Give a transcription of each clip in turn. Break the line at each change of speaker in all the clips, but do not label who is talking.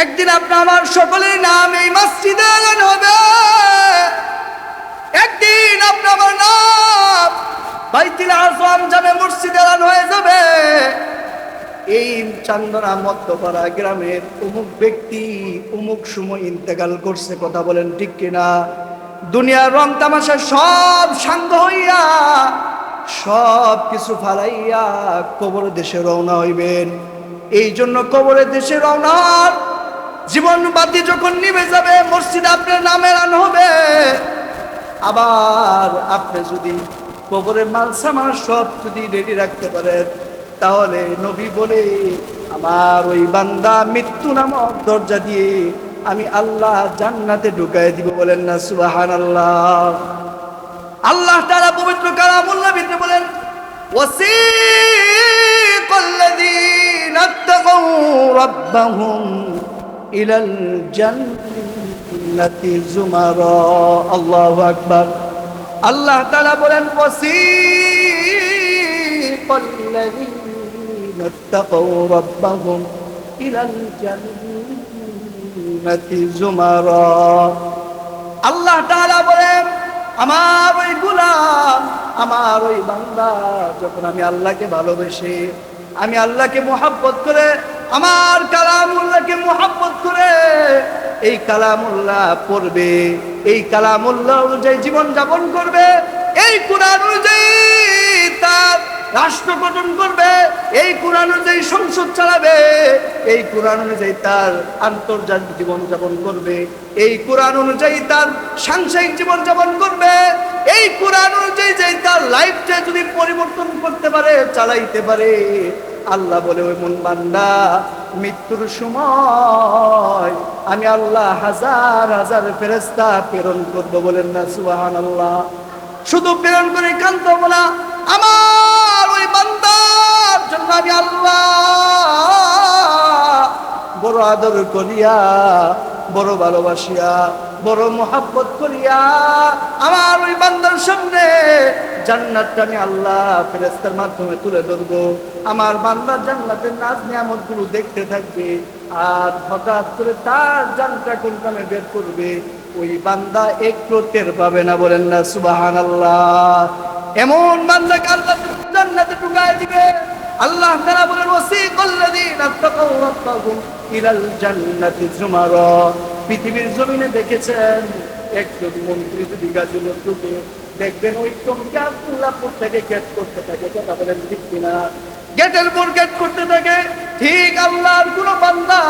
একদিন আপনার আমার সকলের নাম এই মসজিদে হবে। একদিন আপনার আমার নাম বাইতিল আজম জামে মসজিদে হয়ে যাবে। এই চান্দনা মধ্যপাড়া গ্রামের অমুক ব্যক্তি অমুক সময় ইন্তেকাল করছে, কথা বলেন ঠিক কিনা? দুনিয়ার রং তামাশা সব সাঙ্গ হইয়া, সব কিছু ফালাইয়া কবর দেশে রওনা হইবেন। এই জন্য কবরের দেশে রওনা জীবনবাতি যখন নিভে যাবে, মসজিদ আপনার নামে রান হবে। আবার আপনি যদি কবরে মালসামার সব যদি রেডি রাখতে পারেন, তাহলে নবী বলে, আমার ওই বান্দা মৃত্যু নামক দরজা দিয়ে আমি আল্লাহ জান্নাতে ঢুকাই দিব। বলেন না সুবাহান আল্লাহ আল্লাহ তারা পবিত্র কালামুল্লাহ বিদ্যে বলেন ওসি তাকাউ রাব্বাহুম إلى الجنة زمرا الله أكبر আল্লাহ তালা বলেন وسيق الذين اتقوا ربهم إلى الجنة زمرا আল্লাহ তাআলা বলেন আমার ওই গুলাম আমার ওই বান্দা যখন আমি আল্লাহকে ভালোবেসে আমি আল্লাহকে মোহাব্বত করে আমার কালামুল্লাহকে মোহাব্বত করে এই কালামুল্লাহ পড়বে, এই কালামুল্লাহ অনুযায়ী জীবন যাপন করবে, এই কোরআন অনুযায়ী তার রাষ্ট্র গঠন করবে, এই কোরআন অনুযায়ী সংসদ চালাবে, এই কোরআন অনুযায়ী তার আন্তর্জাতিক জীবন যাপন করবে, এই কোরআন অনুযায়ী তার সাংসারিক জীবন যাপন করবে, এই কোরআন অনুযায়ী যে তার লাইফটা যদি পরিবর্তন করতে পারে, চালাইতে পারে। আল্লাহ বলে, ওই মন বান্দা, মৃত্যুর সময় আমি আল্লাহ হাজার হাজার ফেরেস্তা প্রেরণ করব বলেন না সুবাহান আল্লাহ শুধু প্রেরণ করে কান্ত বলা আমার বড় আদর করিয়া, বড় ভালোবাসিয়া, বড় মোহাব্বত করিয়া আমার ওই বান্দার সামনে জান্নাতটা আমি আল্লাহ ফেরেস্তার মাধ্যমে তুলে ধরবো। আমার বান্দার জান্নাতের নাচ নিয়ামতগুলো দেখতে থাকবে আর হঠাৎ করে তার জানটা কোন বের করবে, ওই বান্দা একটু টের পাবে না বলেন না সুবাহান আল্লাহ এমন বান্দাকে আল্লাহ জান্নাতে ঢুকায় দিবে? আল্লাহ তাআলা বলেন ইলাল জান্নাতি পৃথিবীর জমিনে দেখেছেন, একজন মন্ত্রী যদি গাজুল ঢুকে দেখবেন, ওই চমকে আব্দুল্লাহপুর থেকে গেট করতে থাকে, কথা বলেন ঠিক কিনা? গেটের পর গেট করতে থাকে, ঠিক আল্লাহর কোন বান্দা,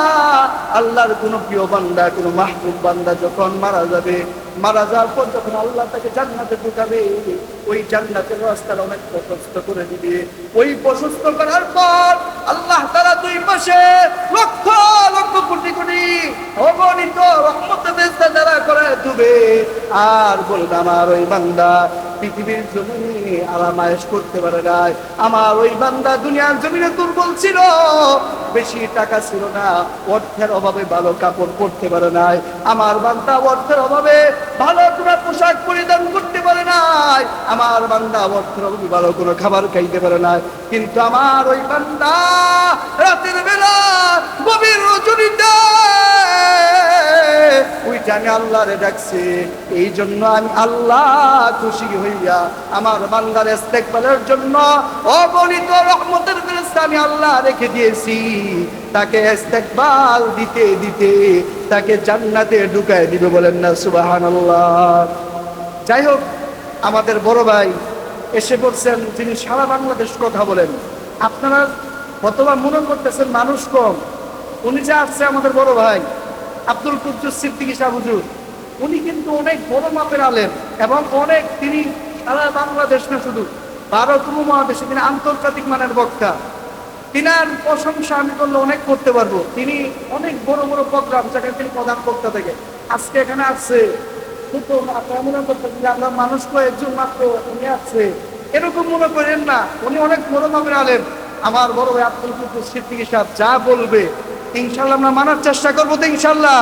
আল্লাহর কোন প্রিয় বান্দা, কোন মাহবুব বান্দা যখন মারা যাবে মারা যাওয়ার পর যখন আল্লাহ তাকে জান্নাতে ঢুকাবে, ওই জান্নাতের রাস্তার অনেক প্রশস্ত করে দিবে। ওই প্রশস্ত করার পর আল্লাহ তারা দুই পাশে লক্ষ লক্ষ কোটি কোটি অগণিত রহমতের দ্বারা করে দুবে আর বলবে আমার ওই বান্দা পৃথিবীর জমিনে আরামায়েশ করতে পারে নাই। আমার ওই বান্দা দুনিয়ার জমিনে দুর্বল ছিল। বেশি টাকা ছিল না, অর্থের অভাবে ভালো কাপড় পরতে পারে নাই। আমার বান্দা অর্থের অভাবে ভালো কোনো পোশাক পরিধান করতে পারে নাই। আমার বান্দা অর্থের অভাবে ভালো কোনো খাবার খাইতে পারে নাই। কিন্তু আমার ওই বান্দা রাতের বেলা গভীর রজনীতে ওইটা আমি আল্লাহরে ডাকছি এই জন্য আমি আল্লাহ খুশি হইয়া আমার বান্দার ইস্তেকবালের জন্য অগণিত রহমতের ফেরেশতা আমি আল্লাহ রেখে দিয়েছি। তাকে ইস্তেকবাল দিতে দিতে তাকে জান্নাতে ঢুকায় দিবে বলেন না, সুবহানাল্লাহ। যাই হোক, আমাদের বড় ভাই এসে পড়ছেন যিনি সারা বাংলাদেশ কথা বলেন। আপনারা কতবার মনে করতেছেন মানুষ কম। উনি যে আসছে আমাদের বড় ভাই আব্দুল কুদ্দুস সিদ্দিকী শাহ হুজুর। উনি কিন্তু অনেক বড় মাপের আলেন এবং অনেক তিনি সারা বাংলাদেশ না শুধু, ভারত উপমহাদেশে তিনি আন্তর্জাতিক মানের বক্তা। তিনার প্রশংসা আমি করলে অনেক করতে পারব। তিনি অনেক বড় বড় প্রোগ্রাম যেখানে তিনি প্রধান বক্তা থেকে। আজকে এখানে আসছে কিন্তু আপনারা মনে আপনার মানুষ কয়েকজন মাত্র, উনি আসছে। এরকম মনে করেন না, উনি অনেক বড় মাপের আলেন আমার বড় ভাই আব্দুল কুদ্দুস সিদ্দিকী সাহেব যা বলবে ইনশাল্লাহ আমরা মানার চেষ্টা করব তো ইনশাল্লাহ।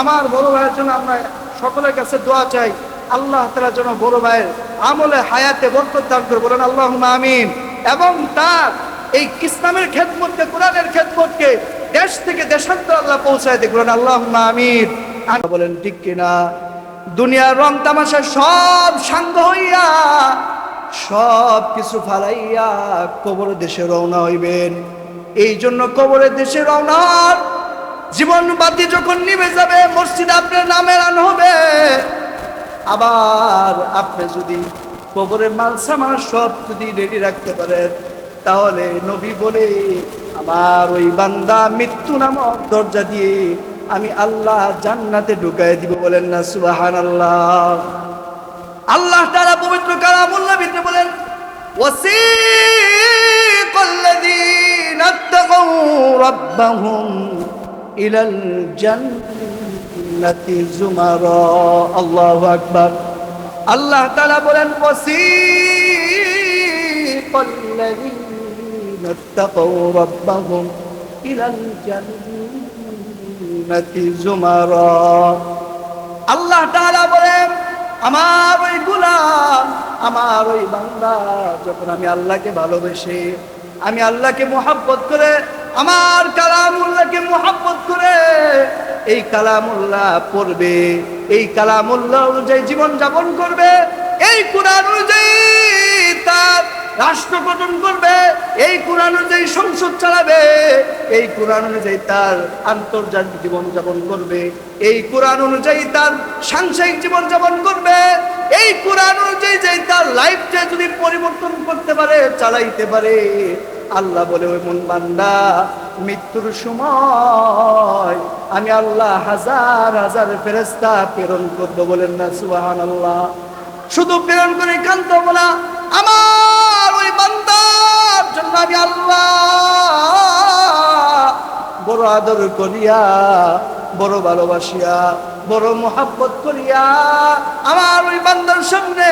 আমার বড় ভাইয়ের জন্য আমরা সকলের কাছে দোয়া চাই, আল্লাহ তালা যেন বড় ভাইয়ের আমলে, হায়াতে বরকত দান করে বলেন আল্লাহ আমিন। এবং তার এই ইসলামের খেদমতকে, কোরআনের খেদমতকে দেশ থেকে দেশান্তর আল্লাহ পৌঁছায় দেখবেন আল্লাহ আমির বলেন, ঠিক কিনা দুনিয়ার রং তামাশা সব সাঙ্গ হইয়া সব কিছু ফালাইয়া কবর দেশে রওনা হইবেন। এই জন্য কবরের দেশে রওনার জীবন বাতি যখন নিভে যাবে, মসজিদ আপনার নামে রান হবে। আবার আপনি যদি কবরের মাল সামান সব যদি রেডি রাখতে পারেন, তাহলে নবী বলে, আমার ওই বান্দা মৃত্যু নামক দরজা দিয়ে আমি আল্লাহ জান্নাতে ঢুকাই দিব। বলেন না সুবাহান আল্লাহ আল্লাহ তারা পবিত্র কালামুল্লাহ ভিতরে বলেন ওয়াসি কল্লাদী الذين اتقوا ربهم إلى الجنة زمرا الله أكبر আল্লাহ তাআলা বলেন وسيق الذين اتقوا ربهم إلى الجنة زمرا আল্লাহ তাআলা বলেন আমার ওই গুলাম আমার ওই বান্দা যখন আমি আল্লাহকে ভালোবেসে আমি আল্লাহকে মোহাব্বত করে, আমার কালামুল্লাহকে মোহাব্বত করে, এই কালামুল্লাহ পড়বে, এই কালামুল্লাহ অনুযায়ী জীবন যাপন করবে, এই কোরআন অনুযায়ী তার রাষ্ট্র গঠন করবে, এই কোরআন অনুযায়ী সংসদ চালাবে, এই কোরআন অনুযায়ী তার আন্তর্জাতিক জীবন যাপন করবে, এই কোরআন অনুযায়ী তার সাংসারিক জীবন যাপন করবে, এই কোরআন অনুযায়ী যে তার লাইফটা যদি পরিবর্তন করতে পারে, চালাইতে পারে। আল্লাহ বলে, ওই মন বান্দা, মৃত্যুর সময় আমি আল্লাহ হাজার হাজার ফেরেস্তা প্রেরণ করব বলেন না সুবাহান আল্লাহ শুধু প্রেরণ করে কান্ত বলা আমার জন্য আমি বড় আদর করিয়া, বড় ভালোবাসিয়া, বড় মোহাব্বত করিয়া আমার ওই বান্দার সামনে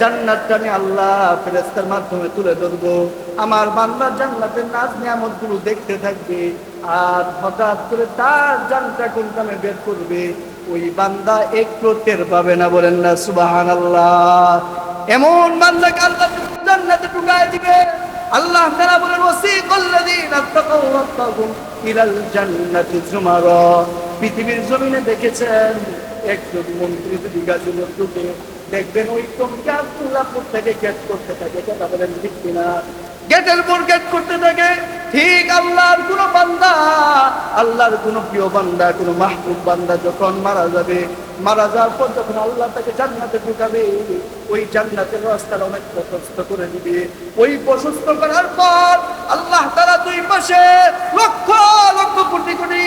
জান্নাতটা আমি আল্লাহ ফেরেস্তার মাধ্যমে তুলে ধরবো। আমার বান্দার জান্নাতের নাচ নিয়ামতগুলো দেখতে থাকবে আর হঠাৎ করে তার জানটা কোন কামে বের করবে, ওই বান্দা একটু টের পাবে না বলেন না সুবাহান আল্লাহ এমন বান্দাকে আল্লাহ জান্নাতে ঢুকায় দিবে আল্লাহ তাআলা বলেন, ওয়াসিকাল্লাযীনা তাকাউ পৃথিবীর জমিনে দেখেছেন, একজন মন্ত্রী যদি গাজীপুর ঢুকে দেখবেন, ওই টঙ্কি আব্দুল্লাহপুর থেকে গেট করতে থাকে, কথা বলেন ঠিক কিনা? গেটের পর গেট করতে থাকে, ঠিক আল্লাহর কোন বান্দা, আল্লাহর কোন প্রিয় বান্দা, কোন মাহবুব বান্দা যখন মারা যাবে মারা যাওয়ার পর যখন আল্লাহ তাকে জান্নাতে ঢুকাবে, ওই জান্নাতের রাস্তার অনেক প্রশস্ত করে দিবে। ওই প্রশস্ত করার পর আল্লাহ তারা দুই পাশে লক্ষ লক্ষ কোটি কোটি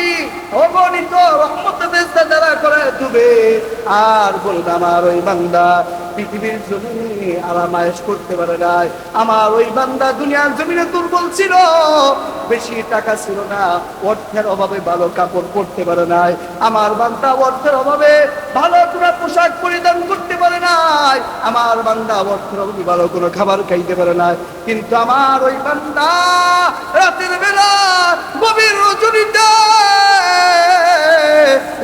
অগণিত রহমতের দ্বারা করে দিবে আর বলবে আমার ওই বান্দা পৃথিবীর জমিনে আরামায়েশ করতে পারে নাই। আমার ওই বান্দা দুনিয়ার জমিনে দুর্বল ছিল, বেশি টাকা ছিল না, অর্থের অভাবে ভালো কাপড় পরতে পারে নাই। আমার বান্দা অর্থের অভাবে ভালো কোনো পোশাক পরিধান করতে পারে নাই। আমার বান্দা অর্থের অভাবে ভালো কোনো খাবার খাইতে পারে নাই। কিন্তু আমার ওই বান্দা রাতের বেলা গভীর রজনীতে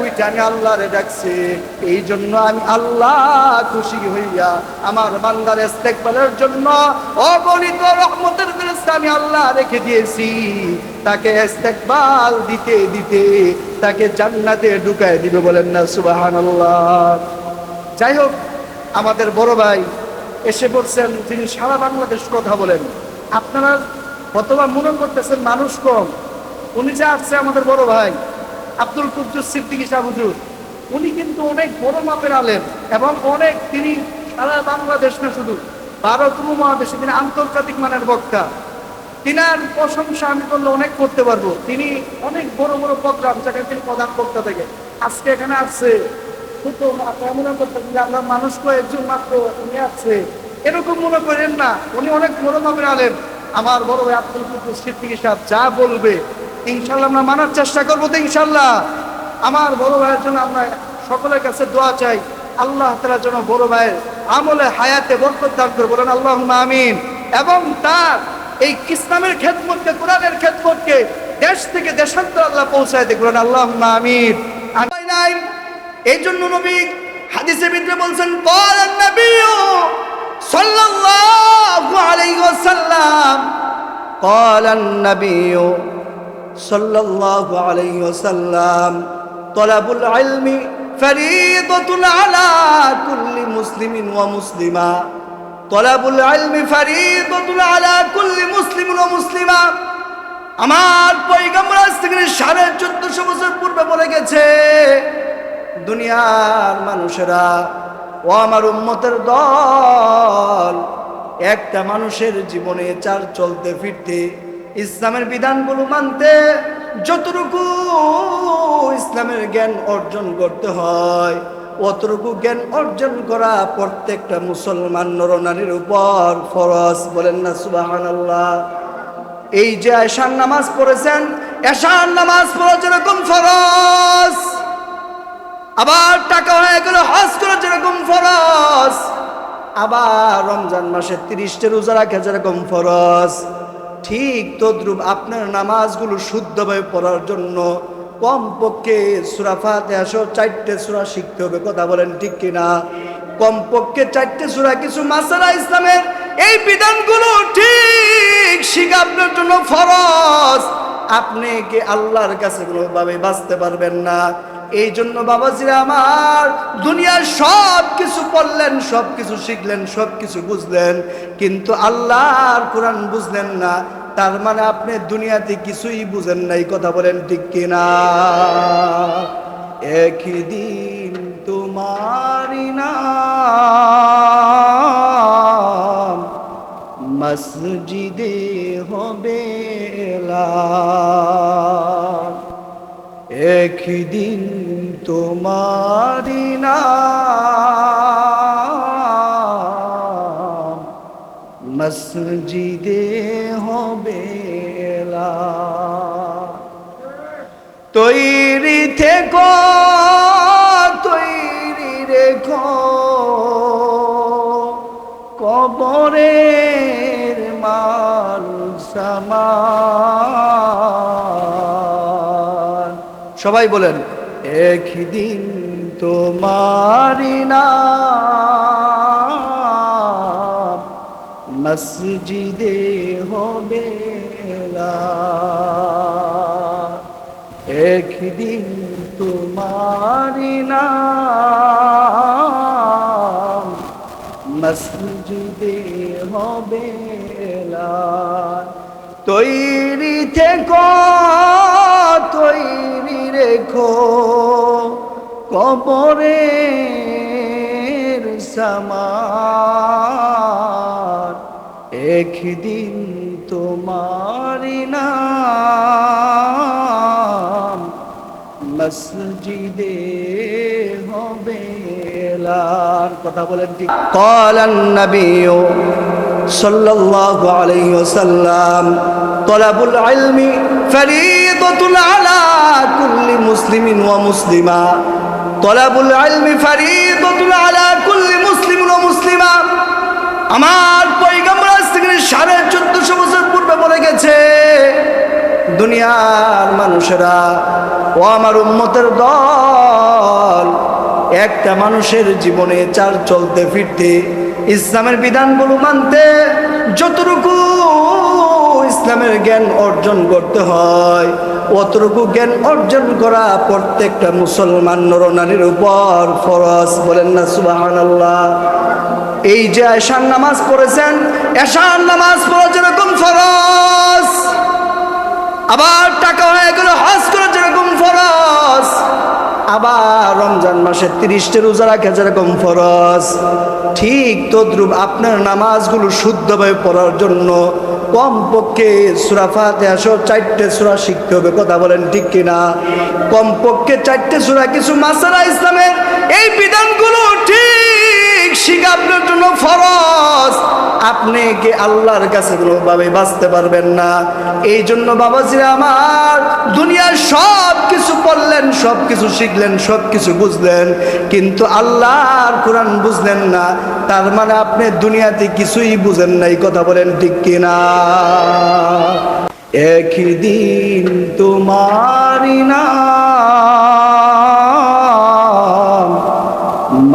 ওইটা আমি আল্লাহরে ডাকছে এই জন্য আমি আল্লাহ খুশি হইয়া আমার বান্দার ইস্তেকবালের জন্য অগণিত রহমতের ফেরেশতা আমি আল্লাহ রেখে দিয়েছি। তাকে ইস্তেকবাল দিতে দিতে তাকে জান্নাতে ঢুকায় দিবে বলেন না, সুবহানাল্লাহ। যাই হোক, আমাদের বড় ভাই এসে বলছেন তিনি সারা বাংলাদেশ কথা বলেন। আপনারা কতবার মনে করতেছেন মানুষ কম। উনি যে আসছে আমাদের বড় ভাই আব্দুল কুদ্দুস সিদ্দিকী শাহ হুজুর উনি কিন্তু অনেক বড় মাপের আলেন এবং অনেক তিনি সারা বাংলাদেশ না শুধু, ভারত উপমহাদেশে তিনি আন্তর্জাতিক মানের বক্তা। তিনার প্রশংসা আমি করলে অনেক করতে পারব। তিনি অনেক বড় বড় প্রোগ্রাম যেখানে তিনি প্রধান বক্তা থেকে। আজকে এখানে আসছে মনে করতেন আপনার মানুষ কয়েকজন মাত্র উনি আসছে এরকম মনে করেন না, উনি অনেক বড় মাপের আলেন আমার বড় ভাই আব্দুল কুদ্দুস সিদ্দিকী সাহেব যা বলবে ইনশাল্লাহ আমরা মানার চেষ্টা করবো তো ইনশাল্লাহ আমার বড় ভাইয়ের জন্য আমরা সকলের কাছে দোয়া চাই আল্লাহ তালার জন্য বড় ভাইয়ের আমলে হায়াতে বরকত দান করে বলেন আল্লাহ আমিন এবং তার এই ইসলামের খেদমতকে কোরআনের খেদমতকে দেশ থেকে দেশান্তর আল্লাহ পৌঁছায় দেখ বলেন আল্লাহ আমিন আমি নাই এই জন্য নবী হাদিসের ভিতরে বলছেন বলেন নবী সাল্লাল্লাহু আলাইহি ওয়াসাল্লাম قال النبي সাল্লাল্লাহু আলাইহি ওয়াসাল্লাম, তলাবুল ইলমি ফরিদাতুন আলা কুল্লি মুসলিমিন ওয়া মুসলিমা, তলাবুল ইলমি ফরিদাতুন আলা কুল্লি মুসলিমিন ওয়া মুসলিমা। আমার পয়গম্বর আজ থেকে সাড়ে চোদ্দশো বছর পূর্বে বলে গেছে, দুনিয়ার মানুষেরা ও আমার উম্মতের দল, একটা মানুষের জীবনে চার চলতে ফিরতে ইসলামের বিধানগুলো মানতে যতটুকু ইসলামের জ্ঞান অর্জন করতে হয়, অতটুকু জ্ঞান অর্জন করা প্রত্যেকটা মুসলমান নরনারীর উপর ফরজ। বলেন না সুবাহান এই যে এশান নামাজ পড়েছেন এশান নামাজ পড়া যেরকম ফরজ, আবার টাকা হয়ে গেল হজ করা যেরকম ফরজ, আবার রমজান মাসে তিরিশটা রোজা রাখা যেরকম ফরজ। ঠিক তদ্রুপ আপনার নামাজগুলো শুদ্ধভাবে পড়ার জন্য কমপক্ষে সুরা ফাতিহা সহ চারটে সুরা শিখতে হবে, কথা বলেন ঠিক কিনা? কমপক্ষে চারটে সুরা কিছু মাসালা ইসলামের এই বিধানগুলো ঠিক শিখা আপনার জন্য ফরজ। আপনি কি আল্লাহর কাছে কোনোভাবে বাঁচতে পারবেন না? এই জন্য বাবাজিরা আমার দুনিয়ার সব কিছু পড়লেন, সব কিছু শিখলেন, সব কিছু বুঝলেন, কিন্তু আল্লাহর কোরআন বুঝলেন না তার মানে আপনি দুনিয়াতে কিছুই বুঝেন নাই কথা বলেন ঠিক কিনা একই দিন তোমারি নাম মসজিদে হবে। একদিন তোমারি নাম মসজিদে হবে। তৈরি থেকো তৈরি রেখো কবরের মাল সামান সবাই বলেন একদিন তোমারি নাম মসজিদে হবে। একদিন তোমারি নাম মসজিদে হবে। তৈরি থেকো তৈরি রেখো কবরের সামার। একদিন তোমারি না মসজিদে হবে কথা বলেন ঠিক। নবী সাল্লাল্লাহু আলাইহি ওয়াসাল্লাম, তলাবুল ইলমি ফরিদাতুন আলা কুল্লি মুসলিমিন ওয়া মুসলিমা, তলাবুল ইলমি ফরিদাতুন আলা কুল্লি মুসলিমিন ওয়া মুসলিমা। আমার পয়গম্বর থেকে সাড়ে চোদ্দশো বছর পূর্বে বলে গেছে, দুনিয়ার মানুষেরা ও আমার উন্মতের দল, একটা মানুষের জীবনে চার চলতে ফিরতে ইসলামের বিধানগুলো মানতে যতটুকু ইসলামের জ্ঞান অর্জন করতে হয়, অতটুকু জ্ঞান অর্জন করা প্রত্যেকটা মুসলমান নরনারীর উপর ফরজ। বলেন না সুবাহান এই যে এশান নামাজ পড়েছেন এশান নামাজ পড়া যেরকম ফরজ, আবার টাকা হয়ে গেল হজ করা যেরকম মাসে তিরিশটা রোজা রাখে, যেরকম ফরজ। ঠিক তদ্রুপ আপনার নামাজগুলো শুদ্ধভাবে পড়ার জন্য কমপক্ষে সুরা আসো চারটে সুরা শিখতে হবে, কথা বলেন ঠিক কিনা? কমপক্ষে চারটে সুরা কিছু মাসারা ইসলামের এই বিধানগুলো ঠিক শিখা আপনার জন্য ফরজ। আপনি কি আল্লাহর কাছে কোনোভাবে বাঁচতে পারবেন না? এই জন্য বাবাজিরা আমার, দুনিয়ার সব কিছু পড়লেন সব কিছু শিখলেন সব কিছু বুঝলেন, কিন্তু আল্লাহর কোরআন বুঝলেন না। তার মানে আপনি দুনিয়াতে কিছুই বুঝেন নাই কথা বলেন ঠিক কিনা? একদিন তোমারি নাম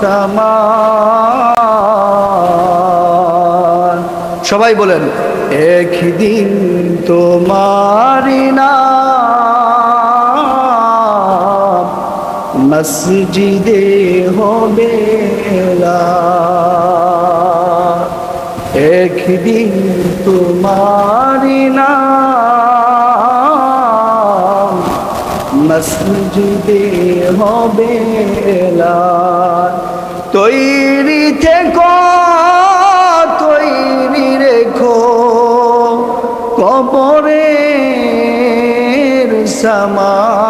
সামান সবাই বলেন একদিন তোমারি না মসজিদে হবে। একদিন তোমারি নাম মসজিদে হবে। তৈরি থেকো, তৈরি রেখো। কবরের সমান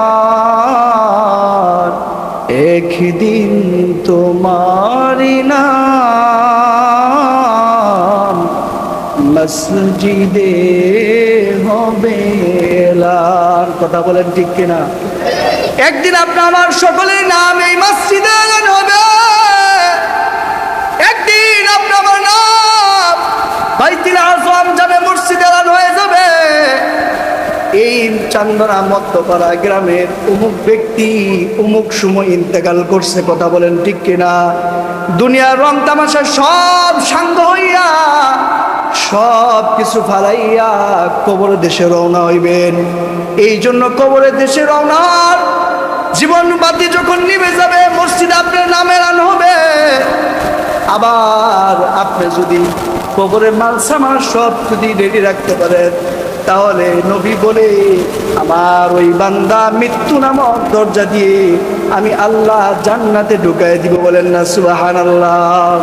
একদিন তোমারি নাম মসজিদে হবে কথা বলেন ঠিক কিনা? একদিন আপনার আমার সকলের নাম এই মসজিদে হবে। একদিন আপনার আমার নাম বাইতিল আজম যাবে মসজিদে হয়ে যাবে। এই চান্দনা মধ্যপাড়া গ্রামের অমুক ব্যক্তি অমুক সময় ইন্তেকাল করছে, কথা বলেন ঠিক কিনা? দুনিয়ার রং তামাশা সব সাঙ্গ হইয়া, সব কিছু ফালাইয়া কবর দেশে রওনা হইবেন। এই জন্য কবরের দেশে রওনার জীবন বাতি যখন নিভে যাবে, মসজিদ আপনার নামে রান হবে। আবার আপনি যদি কবরের মাল সামার সব যদি রেডি রাখতে পারেন, তাহলে নবী বলে, আমার ওই বান্দা মৃত্যু নামক দরজা দিয়ে আমি আল্লাহ জান্নাতে ঢুকাই দিব। বলেন না সুবাহান আল্লাহ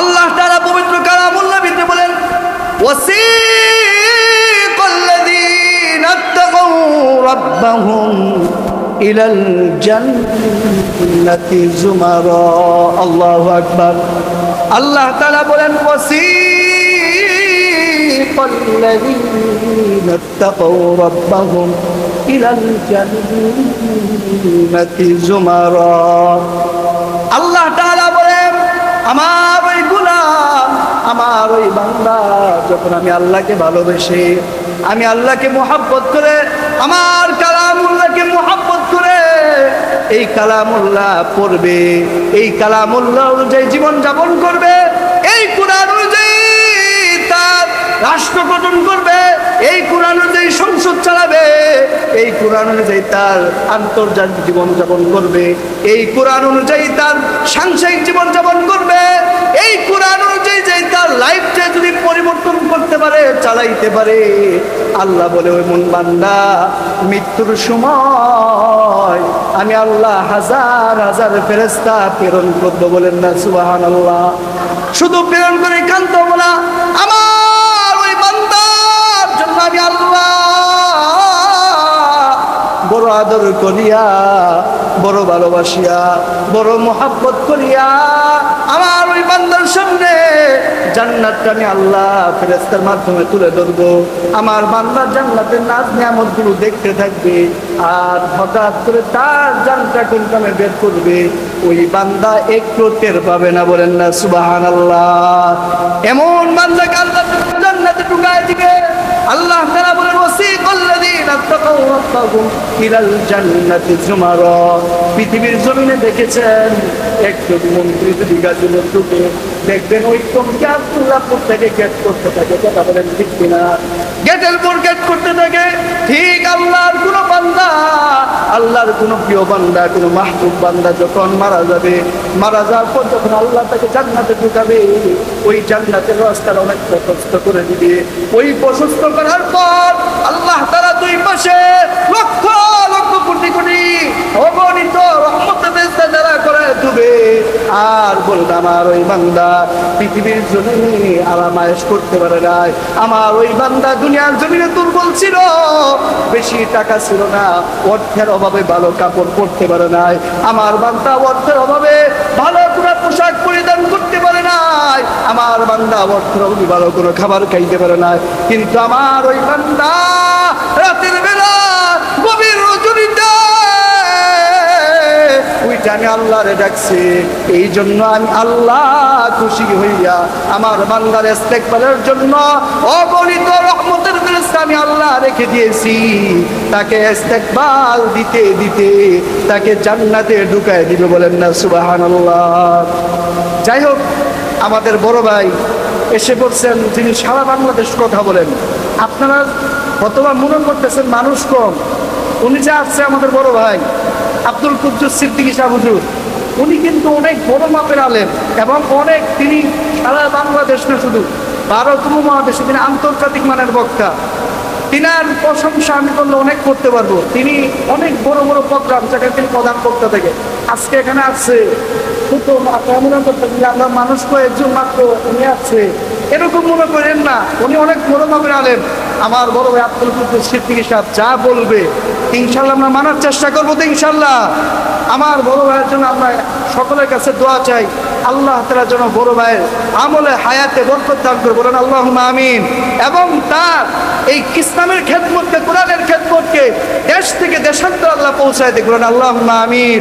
আল্লাহ তারা পবিত্র কালামুল্লাহ বিদ্যে বলেন ওসি কল্লাদিন إلى الجنة زمرا الله أكبر الله تعالى বলেন وسيق الذين اتقوا ربهم إلى الجنة زمرا আল্লাহ তাআলা বলেন আমার ওই গুলাম আমার ওই বান্দা যখন আমি আল্লাহকে ভালোবেসে আমি আল্লাহকে মোহাব্বত করে আমার কালামুল্লাহকে মোহাব্বত করে এই কালামুল্লাহ পড়বে, এই কালামুল্লাহ অনুযায়ী জীবন যাপন করবে, এই কোরআন অনুযায়ী তার রাষ্ট্র গঠন করবে, এই কোরআন অনুযায়ী সংসদ চালাবে, এই কোরআন অনুযায়ী তার আন্তর্জাতিক জীবন যাপন করবে, এই কোরআন অনুযায়ী তার সাংসারিক জীবন যাপন করবে, এই কোরআন লাইফটা যদি পরিবর্তন করতে পারে, চালাইতে পারে, আল্লাহ বলে, ওই মন বান্দা, মৃত্যুর সময় আমি আল্লাহ হাজার হাজার ফেরেস্তা প্রেরণ করব বলেন না সুবাহান আল্লাহ শুধু প্রেরণ করে কান্ত বলা আমার ওই বান্দার জন্য আমি আল্লাহ বড় আদর করিয়া, বড় ভালোবাসিয়া, বড় মোহাব্বত করিয়া আমার ওই বান্দার সামনে জান্নাতটা আমি আল্লাহ ফেরেস্তার মাধ্যমে তুলে ধরবো। আমার বান্দার জান্নাতের নাচ নিয়ামতগুলো দেখতে থাকবে আর হঠাৎ করে তার জানটা কোনখানে বের করবে, ওই বান্দা একটু টের পাবে না বলেন না সুবাহান আল্লাহ এমন বান্দাকে আল্লাহ জান্নাতে ঢুকায় দিবে। আল্লাহ তারা বলেন ওসিকাল্লাযীনা তাকাউ ইলাল জান্নাতি পৃথিবীর জমিনে দেখেছেন, একজন মন্ত্রী যদি গাজুলের দেখবেন, ওই কমকে আব্দুল্লাহপুর থেকে গেট করতে থাকে, কথা বলেন ঠিক কিনা? গেটের পর গেট করতে থাকে ঠিক আল্লাহর কোন বান্দা, আল্লাহর কোন প্রিয় বান্দা, কোন মাহবুব বান্দা যখন মারা যাবে, মারা যাওয়ার পর যখন আল্লাহ তাকে জান্নাতে ঢুকাবে, ওই জান্নাতের রাস্তার অনেক প্রশস্ত করে দিবে। ওই প্রশস্ত করার পর আল্লাহ তারা দুই পাশে লক্ষ লক্ষ কোটি কোটি অগণিত ফেরেশতা যারা করে তুবে আর বলবে আমার ওই বান্দা পৃথিবীর জমিনে আরামায়েশ করতে পারে নাই। আমার ওই বান্দা দুনিয়ার জমিনে দুর্বল ছিল, বেশি টাকা ছিল না, অর্থের অভাবে ভালো কাপড় পরতে পারে নাই। আমার বান্দা অর্থের অভাবে ভালো কোনো পোশাক পরিধান করতে পারে নাই। আমার বান্দা অর্থের অভাবে ভালো কোনো খাবার খাইতে পারে নাই। কিন্তু আমার ওই বান্দা রাতের আল্লাহরে ডাকছে এই জন্য আমি আল্লাহ খুশি হইয়া আমার বান্দার ইস্তেকবালের জন্য অগণিত রহমতের ফেরেশতা আমি আল্লাহ রেখে দিয়েছি। তাকে ইস্তেকবাল দিতে দিতে তাকে জান্নাতে ঢুকায় দিবে বলেন না, সুবহানাল্লাহ। যাই হোক, আমাদের বড় ভাই এসে পড়ছেন যিনি সারা বাংলাদেশ কথা বলেন। আপনারা কতবার মনে করতেছেন মানুষ কম। উনি যা আসছে আমাদের বড় ভাই। আব্দুল কুদ্দুস সিদ্দিকী শাহ হুজুর। উনি কিন্তু অনেক বড় মাপের আলেন এবং অনেক তিনি সারা বাংলাদেশ না শুধু ভারত উপমহাদেশে তিনি আন্তর্জাতিক মানের বক্তা। তিনার প্রশংসা আমি করলে অনেক করতে পারব। তিনি অনেক বড় বড় প্রোগ্রাম যেখানে তিনি প্রধান বক্তা থেকে। আজকে এখানে কিন্তু আপনারা মনে করতেন যে আপনার মানুষ কয়েকজন মাত্র উনি আসছে। এরকম মনে করেন না। উনি অনেক বড় ভাবে আলেন আমার বড় ভাই আব্দুল কুদ্দুস সিদ্দিকী সাহেব যা বলবে ইনশাল্লাহ আমরা মানার চেষ্টা করব তো ইনশাল্লাহ। আমার বড় ভাইয়ের জন্য আমরা সকলের কাছে দোয়া চাই। আল্লাহ তালা যেন বড় ভাইয়ের আমলে, হায়াতে বরকত দান করে বলেন আল্লাহ আমিন। এবং তার এই ইসলামের খেদমতকে, কোরআনের খেদমতকে দেশ থেকে দেশান্তর আল্লাহ পৌঁছায় দেখবেন আল্লাহ আমিন।